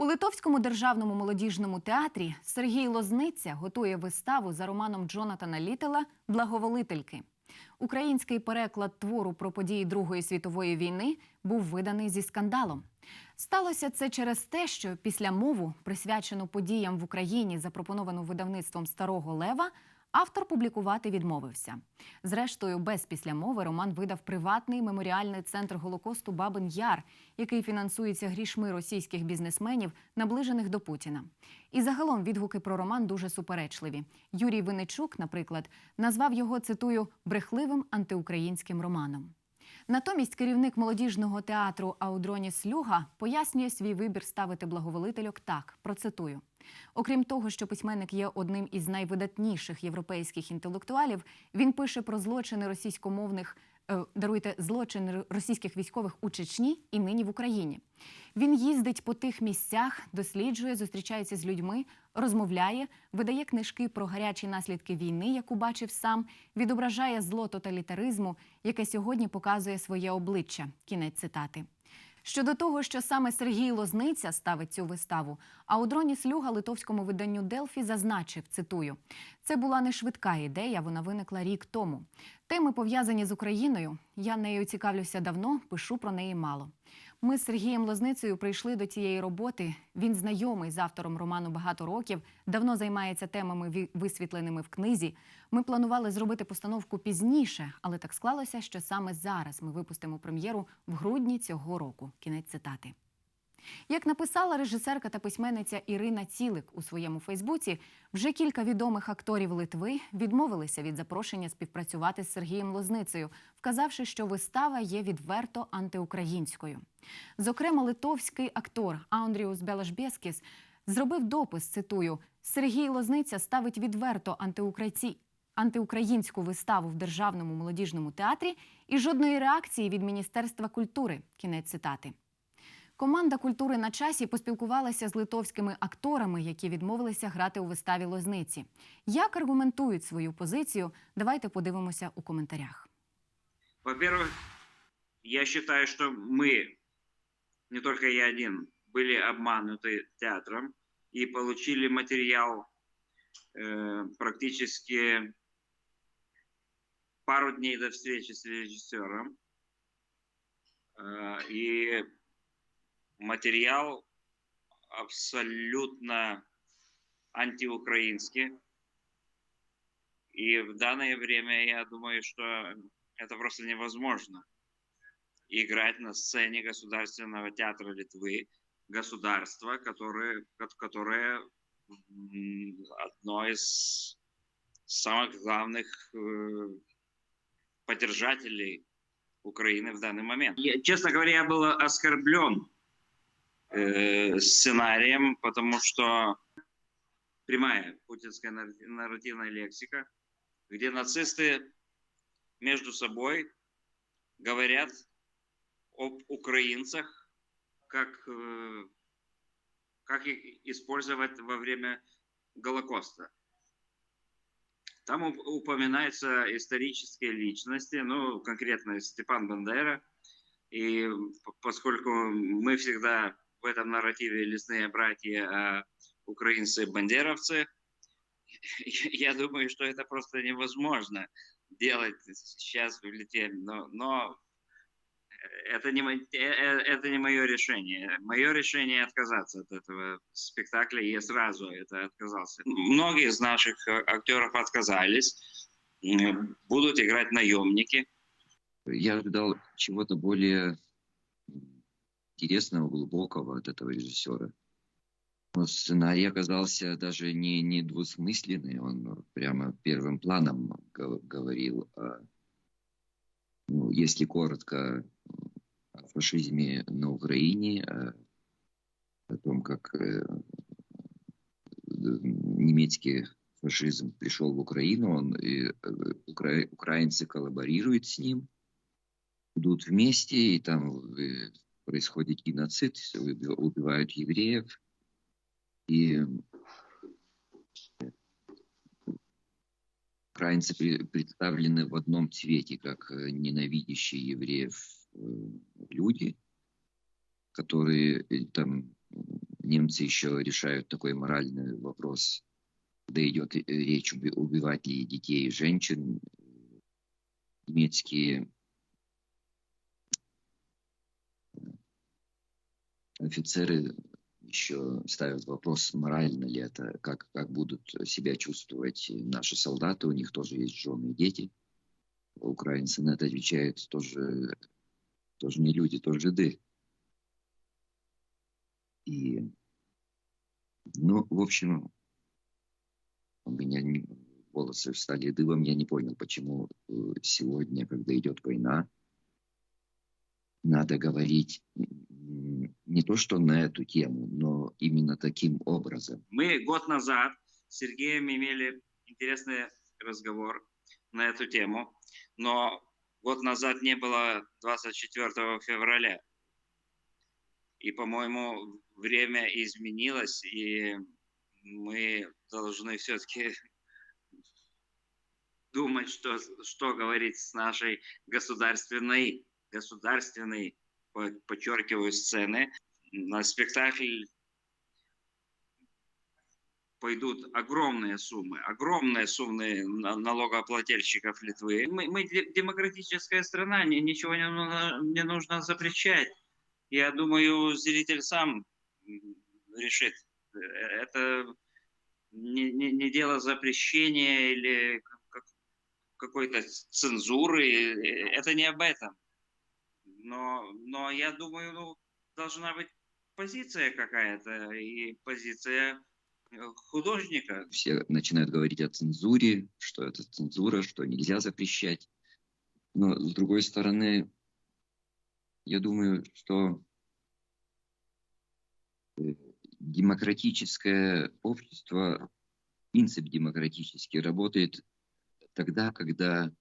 У Литовському державному молодіжному театрі Сергій Лозниця готує виставу за романом Джонатана Літела Благоволительки. Український переклад твору про події Другої світової війни був виданий зі скандалом. Сталося це через те, що після мову, присвячену подіям в Україні, запропоновану видавництвом Старого Лева, автор публікувати відмовився. Зрештою, без післямови Роман видав приватний меморіальний центр Голокосту Бабин Яр, який фінансується грішми російських бізнесменів, наближених до Путіна. І загалом відгуки про роман дуже суперечливі. Юрій Винничук, наприклад, назвав його цитую брехливим антиукраїнським романом. Натомість керівник молодіжного театру Аудроні Слюга пояснює свій вибір ставити благоволительок так. Процитую. Окрім того, що письменник є одним із найвидатніших європейських інтелектуалів, він пише про злочини російськомовних. Е, Даруйте злочин російських військових у Чечні і нині в Україні. Він їздить по тих місцях, досліджує, зустрічається з людьми, розмовляє, видає книжки про гарячі наслідки війни, яку бачив сам, відображає зло тоталітаризму, яке сьогодні показує своє обличчя. Кінець цитати. Щодо того, що саме Сергій Лозниця ставить цю виставу, а у дроні Слюга литовському виданню Делфі зазначив, цитую, це була не швидка ідея, вона виникла рік тому. Теми пов'язані з Україною. Я нею цікавлюся давно, пишу про неї мало. Ми з Сергієм Лозницею прийшли до цієї роботи. Він знайомий з автором роману багато років, давно займається темами ві- висвітленими в книзі. Ми планували зробити постановку пізніше, але так склалося, що саме зараз ми випустимо прем'єру в грудні цього року. Кінець цитати. Як написала режисерка та письменниця Ірина Цілик у своєму Фейсбуці, вже кілька відомих акторів Литви відмовилися від запрошення співпрацювати з Сергієм Лозницею, вказавши, що вистава є відверто антиукраїнською. Зокрема, литовський актор Андріус Белашбєскіс зробив допис. Цитую: Сергій Лозниця ставить відверто антиукрайці. Антиукраїнську виставу в державному молодіжному театрі і жодної реакції від Міністерства культури. Кінець цитати. Команда культури на часі поспілкувалася з литовськими акторами, які відмовилися грати у виставі Лозниці. Як аргументують свою позицію? Давайте подивимося у коментарях. Во-первых, я считаю, что мы, не только я один, были обмануты театром и получили материал э, практически пару дней до встречи с режиссером. Э, и материал абсолютно антиукраинский. И в данное время я думаю, что это просто невозможно. Играть на сцене Государственного театра Литвы, государство, которое, ко- которое одно из самых главных э, поддержателей Украины в данный момент. Я, честно говоря, я был оскорблен э, сценарием, потому что прямая путинская нар- нарративная лексика, где нацисты между собой говорят об украинцах, как, э, как их использовать во время Голокоста. Там уп- упоминаются исторические личности, ну, конкретно Степан Бандера. И поскольку мы всегда в этом нарративе лесные братья, а украинцы-бандеровцы, я думаю, что это просто невозможно делать сейчас в Литве, но, но это не, э, э, это не мое решение. Мое решение отказаться от этого спектакля, и я сразу это отказался. Многие из наших э, актеров отказались, будут играть наемники. Я ожидал чего-то более интересного, глубокого от этого режиссера. Но сценарий оказался даже не, не двусмысленный, он прямо первым планом гов- говорил о, ну, если коротко, о фашизме на Украине, о, о том, как э, немецкий фашизм пришел в Украину, он, и, э, укра- украинцы коллаборируют с ним, идут вместе, и там э, происходит геноцид, уби- убивают евреев. И украинцы пре- представлены в одном цвете, как э, ненавидящие евреев э, люди, которые э, там немцы еще решают такой моральный вопрос, когда идет э, речь, уби- убивать ли детей и женщин. Немецкие офицеры еще ставят вопрос, морально ли это, как, как будут себя чувствовать наши солдаты, у них тоже есть жены и дети. Украинцы на это отвечают, тоже, тоже не люди, тоже жиды. И, ну, в общем, у меня волосы встали дыбом, я не понял, почему э, сегодня, когда идет война, надо говорить не то, что на эту тему, но именно таким образом. Мы год назад с Сергеем имели интересный разговор на эту тему, но год назад не было 24 февраля. И, по-моему, время изменилось, и мы должны все-таки думать, что, что говорить с нашей государственной, государственной, подчеркиваю, сцены. На спектакль пойдут огромные суммы, огромные суммы на- налогоплательщиков Литвы. Мы, мы де- демократическая страна, ни- ничего не, нужно- не нужно запрещать. Я думаю, зритель сам решит. Это не, не- не дело запрещения или как- какой-то цензуры. Э, Это не об этом. Но, но я думаю, ну, должна быть позиция какая-то и позиция э, художника. Все начинают говорить о цензуре, что это цензура, что нельзя запрещать. Но с другой стороны, я думаю, что э, демократическое общество, принцип демократический работает тогда, когда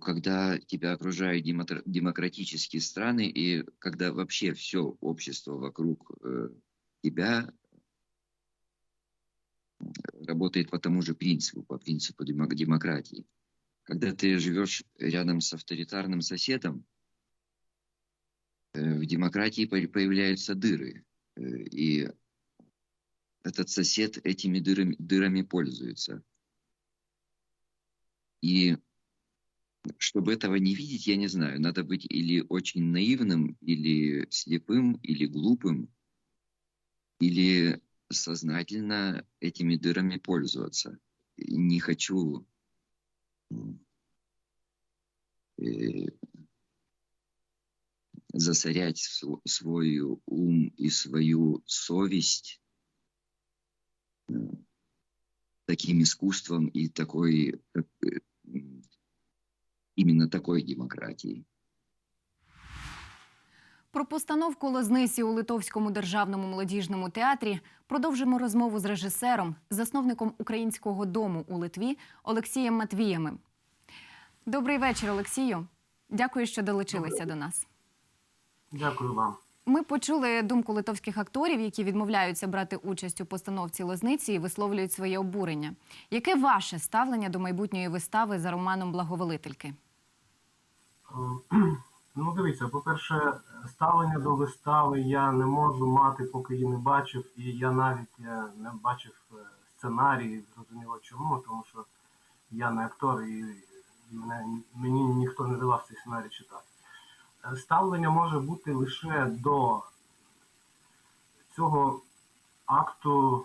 когда тебя окружают демократические страны и когда вообще все общество вокруг э, тебя работает по тому же принципу, по принципу демо- демократии. Когда ты живешь рядом с авторитарным соседом, э, в демократии по- появляются дыры. Э, И этот сосед этими дырами, дырами пользуется. И чтобы этого не видеть, я не знаю, надо быть или очень наивным, или слепым, или глупым, или сознательно этими дырами пользоваться. Не хочу э, засорять св- свой ум и свою совесть э, таким искусством и такой э, именно такой демократией. Про постановку Лозниці у Литовському державному молодіжному театрі продовжимо розмову з режисером, засновником українського дому у Литві Олексієм Матвіємим. Добрий вечір, Олексію. Дякую, що долучилися до нас. Дякую вам. Ми почули думку литовських акторів, які відмовляються брати участь у постановці Лозниці і висловлюють своє обурення. Яке ваше ставлення до майбутньої вистави за романом Благоволительки? Е, Ну, дивіться, по-перше, ставлення до вистави я не можу мати, поки її не бачив, і я навіть е, не бачив е, сценарії, зрозуміло чому, тому що я не актор і мені ніхто не давав цей сценарій читати. Ставлення може бути лише до цього акту,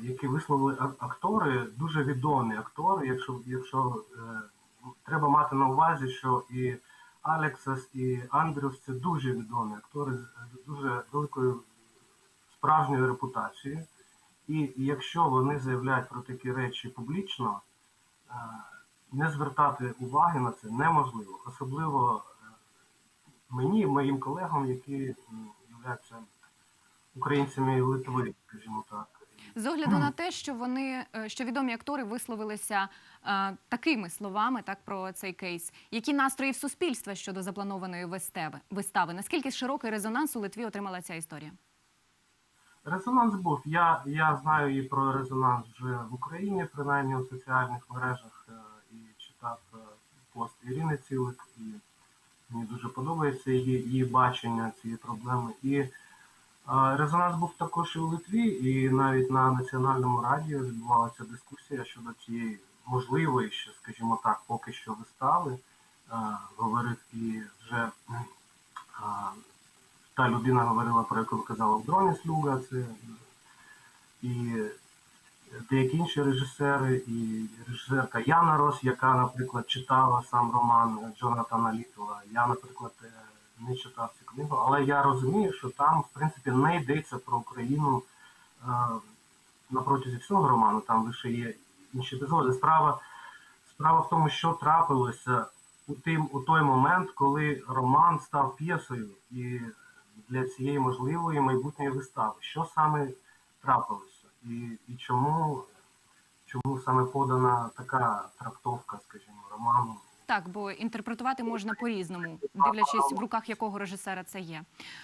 який висловили актори, дуже відомі актори, якщо, якщо треба мати на увазі, що і Алексас, і Андрюс це дуже відомі актори з з дуже великою справжньою репутацією. І якщо вони заявляють про такі речі публічно, е, не звертати уваги на це неможливо. Особливо е, мені моїм колегам, які являються українцями Литви, скажімо так. З огляду на те, що вони е, що відомі актори висловилися е, такими словами, так про цей кейс, які настрої в суспільства щодо запланованої вистави? Наскільки широкий резонанс у Литві отримала ця історія? Резонанс був. Я, я знаю і про резонанс вже в Україні, принаймні у соціальних мережах, е, і читав е, пост Ірини Цілик, і Мені дуже подобається її, її бачення цієї проблеми. І резонанс був також і у Литві, і навіть на національному радіо відбувалася дискусія щодо цієї можливої, ще, скажімо так, поки що вистави. Говорив і вже та людина говорила, про яку ви казали, Дроні Слуга, це і деякі інші режисери, і режисерка Яна Рос, яка, наприклад, читала сам роман Джонатана Літла. Я, наприклад, не читав цю книгу, але я розумію, що там, в принципі, не йдеться про Україну е, на протязі всього роману, там лише є інші епізоди. Справа, справа в тому, що трапилося у, тим, у той момент, коли роман став п'єсою і для цієї можливої майбутньої вистави. Що саме трапилося? І, і чому, чому саме подана така трактовка, скажімо, роману? Так, бо інтерпретувати можна по-різному, дивлячись в руках якого режисера це є.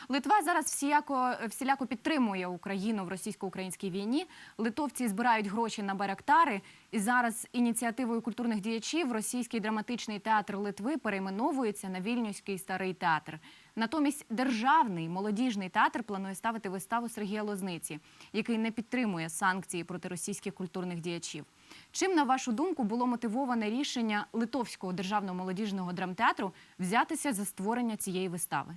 Литва зараз всіяко всіляко підтримує Україну в російсько-українській війні. Литовці збирають гроші на барактари, і зараз ініціативою культурних діячів російський драматичний театр Литви перейменовується на Вільнюський старий театр. Натомість державний молодіжний театр планує ставити виставу Сергія Лозниці, який не підтримує санкції проти російських культурних діячів. Чим, на вашу думку, було мотивоване рішення Литовського державного молодіжного драмтеатру взятися за створення цієї вистави?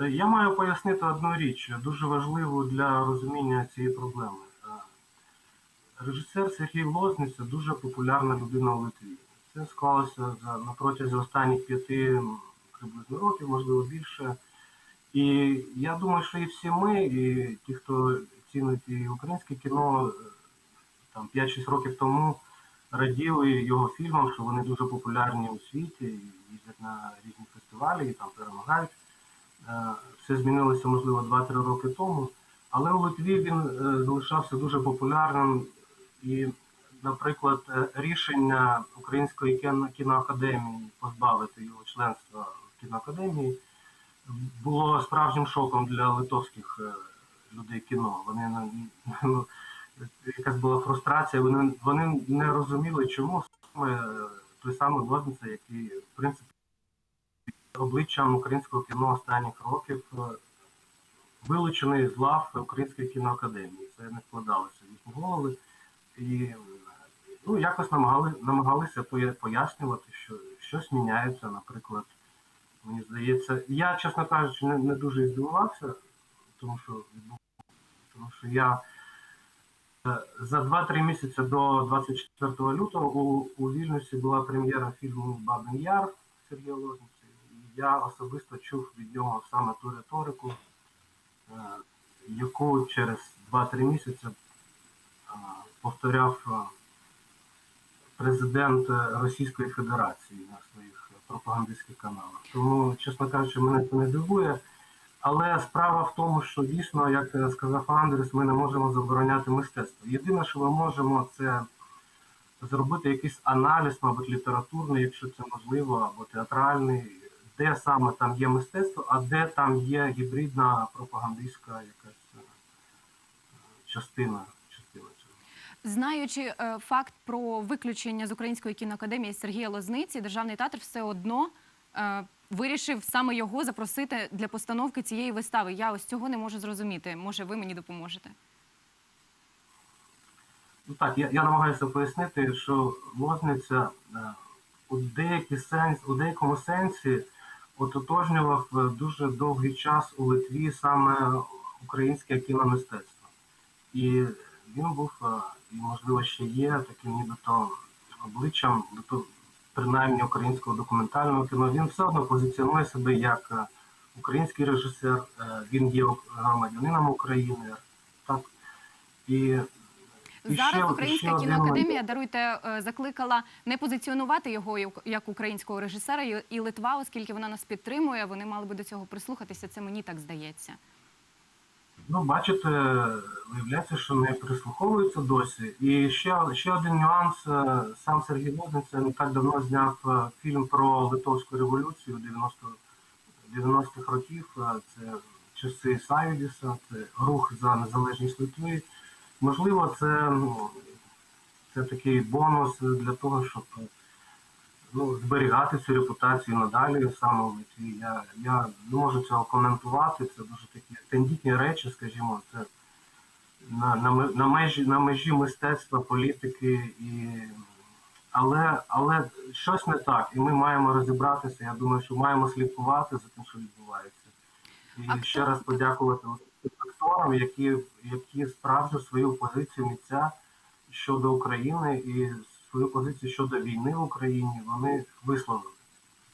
Е, Я маю пояснити одну річ, дуже важливу для розуміння цієї проблеми. Е, Режисер Сергій Лозниця дуже популярна людина у Литві. Це склалося на протязі останніх п'яти приблизно років, можливо більше. І я думаю, що і всі ми, і ті, хто цінить і українське кіно, е, там 5-6 років тому раділи його фільмам, що вони дуже популярні у світі, їздять на різні фестивалі і там перемагають. Е, Все змінилося, можливо, 2-3 роки тому. Але у Литві він е, залишався дуже популярним. І, наприклад, е, рішення Української кіноакадемії позбавити його членства в кіноакадемії було справжнім шоком для литовських людей кіно. Вони ну, якась була фрустрація. Вони, вони не розуміли, чому саме той самий Лозниця, який в принципі обличчям українського кіно останніх років е, вилучений з лав Української кіноакадемії. Це не вкладалося в їхні голови. І ну, якось намагали, намагалися пояснювати, що щось міняється, наприклад. Мені здається, я, чесно кажучи, не, не дуже здивувався, тому що тому що я за 2-3 місяці до 24 лютого у, у Вільнюсі була прем'єра фільму Бабин Яр Сергія Лозниці. Я особисто чув від нього саме ту риторику, е, яку через 2-3 місяці е, повторяв е, президент е, Російської Федерації на своїх пропагандистських каналах. Тому, чесно кажучи, мене це не дивує. Але справа в тому, що дійсно, як сказав Андрес, ми не можемо забороняти мистецтво. Єдине, що ми можемо, це зробити якийсь аналіз, мабуть, літературний, якщо це можливо, або театральний, де саме там є мистецтво, а де там є гібридна пропагандистська якась е, частина. Знаючи е, факт про виключення з Української кіноакадемії Сергія Лозниці, державний театр все одно е, вирішив саме його запросити для постановки цієї вистави. Я ось цього не можу зрозуміти. Може, ви мені допоможете? Ну так, я, я намагаюся пояснити, що Лозниця е, у, деякий сенс, у деякому сенсі ототожнював е, дуже довгий час у Литві саме українське кіномистецтво. І він був, е, і можливо ще є таким нібито обличчям, принаймні українського документального кіно. Він все одно позиціонує себе як е, український режисер, е, він є громадянином України. Так. І І Зараз ще- Українська ще кіноакадемія даруйте е, закликала не позиціонувати його як- українського режисера і Литва, оскільки вона нас підтримує. Вони мали би до цього прислухатися. Це мені так здається. Ну, бачите, виявляється, що не прислуховуються досі. І ще, ще один нюанс. е, Сам Сергій Лозниця не так давно зняв е, фільм про Литовську революцію 90 90-х років. Е, Це часи Саюдіса, це рух за незалежність Литви. Можливо, це, ну, це такий бонус для того, щоб ну, зберігати цю репутацію надалі саме в Литві. Я, я не можу цього коментувати. Це дуже такі тендітні речі, скажімо, це на, на, на, межі, на межі мистецтва, політики і. Але, але щось не так, і ми маємо розібратися. Я думаю, що маємо слідкувати за тим, що відбувається. І А хто- ще раз подякувати акторам, які, які справжню свою позицію митця щодо України і свою позицію щодо війни в Україні вони висловили.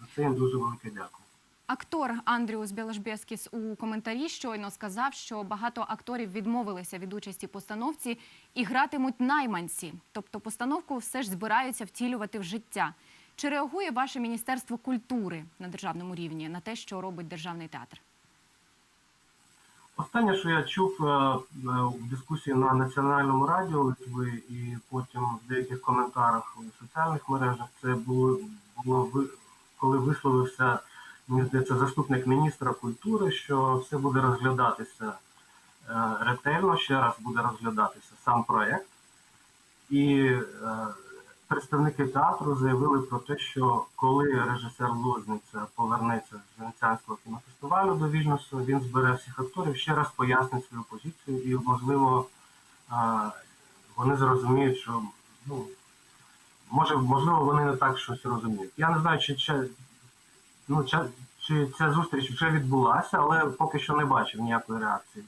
За це їм дуже велике дякую. Актор Андріус Білашбєскіс у коментарі щойно сказав, що багато акторів відмовилися від участі постановці і гратимуть найманці. Тобто постановку все ж збираються втілювати в життя. Чи реагує ваше міністерство культури на державному рівні на те, що робить державний театр? Останнє, що я чув е, е, в дискусії на національному радіо і потім в деяких коментарах у соціальних мережах, це було, було коли висловився мені здається, заступник міністра культури, що все буде розглядатися е, ретельно, ще раз буде розглядатися сам проект. І представники театру заявили про те, що коли режисер Лозниця повернеться з Венеціанського кінофестивалю до Вільнюсу, він збере всіх акторів, ще раз пояснить свою позицію, і можливо вони зрозуміють, що ну, може, можливо, вони не так щось розуміють. Я не знаю, чи, чи, ну, чи, чи ця зустріч вже відбулася, але поки що не бачив ніякої реакції.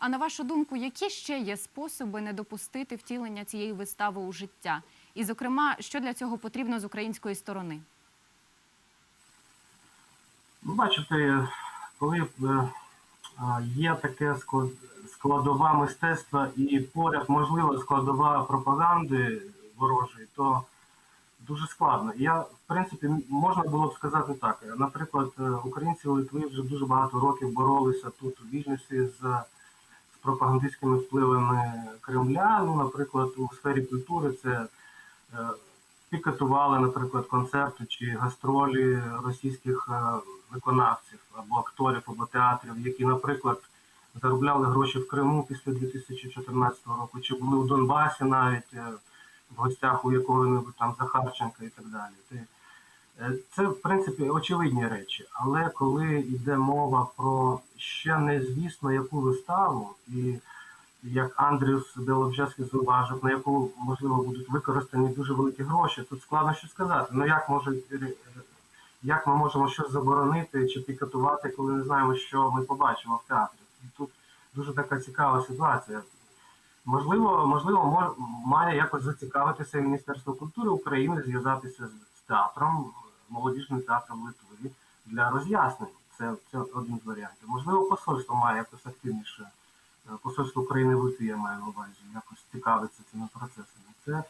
А на вашу думку, які ще є способи не допустити втілення цієї вистави у життя? І, зокрема, що для цього потрібно з української сторони? Ну, бачите, коли е, є таке складова мистецтва і поряд можлива складова пропаганди ворожої, то дуже складно. Я, в принципі, можна було б сказати так. Наприклад, е, українці у Литві вже дуже багато років боролися тут у з, з пропагандистськими впливами Кремля. Ну, наприклад, у сфері культури це е, пікетували, наприклад, концерти чи гастролі російських е, виконавців або акторів, або театрів, які, наприклад, заробляли гроші в Криму після 2014 року, чи були в Донбасі навіть е, в гостях у якого-небудь там Захарченка і так далі. Е, Це, в принципі, очевидні речі. Але коли йде мова про ще незвісно яку виставу, і як Андріус Белобжевський зауважив, на яку можливо будуть використані дуже великі гроші, тут складно що сказати. Ну як може е, як ми можемо щось заборонити чи пікетувати, коли не знаємо, що ми побачимо в театрі? Тут дуже така цікава ситуація. Можливо, можливо, мож- має якось зацікавитися Міністерство культури України, зв'язатися з театром, молодіжним театром Литви для роз'яснень. Це, це один з варіантів. Можливо, посольство має якось активніше. е, Посольство України в Литві я маю на увазі, якось цікавиться цими процесами. Це,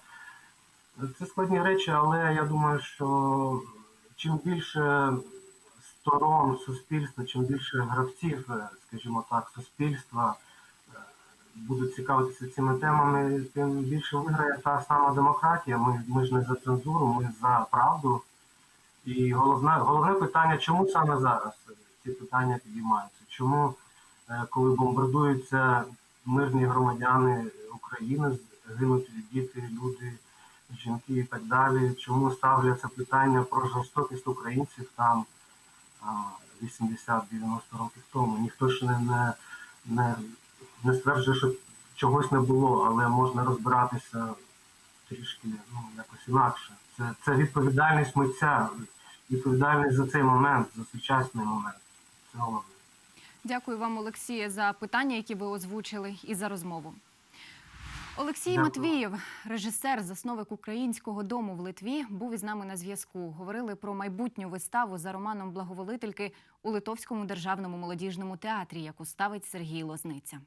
це складні речі, але я думаю, що чим більше сторон суспільства, чим більше гравців, е, скажімо так, суспільства е, будуть цікавитися цими темами, тим більше виграє та сама демократія. Ми, ми ж не за цензуру, ми за правду. І головне, головне питання, чому саме зараз ці питання підіймаються? Чому, е, коли бомбардуються мирні громадяни України, гинуть діти, люди, жінки і так далі, чому ставляться питання про жорстокість українців там а, 80-90 років тому? Ніхто ж не, не, не, не стверджує, що чогось не було, але можна розбиратися трішки ну, якось інакше. Це, це відповідальність митця, відповідальність за цей момент, за сучасний момент. Це головне. Дякую вам, Олексіє, за питання, які ви озвучили, і за розмову. Олексій Дякую. Матвієв, режисер, засновник українського дому в Литві, був із нами на зв'язку. Говорили про майбутню виставу за романом Благоволительки у Литовському державному молодіжному театрі, яку ставить Сергій Лозниця.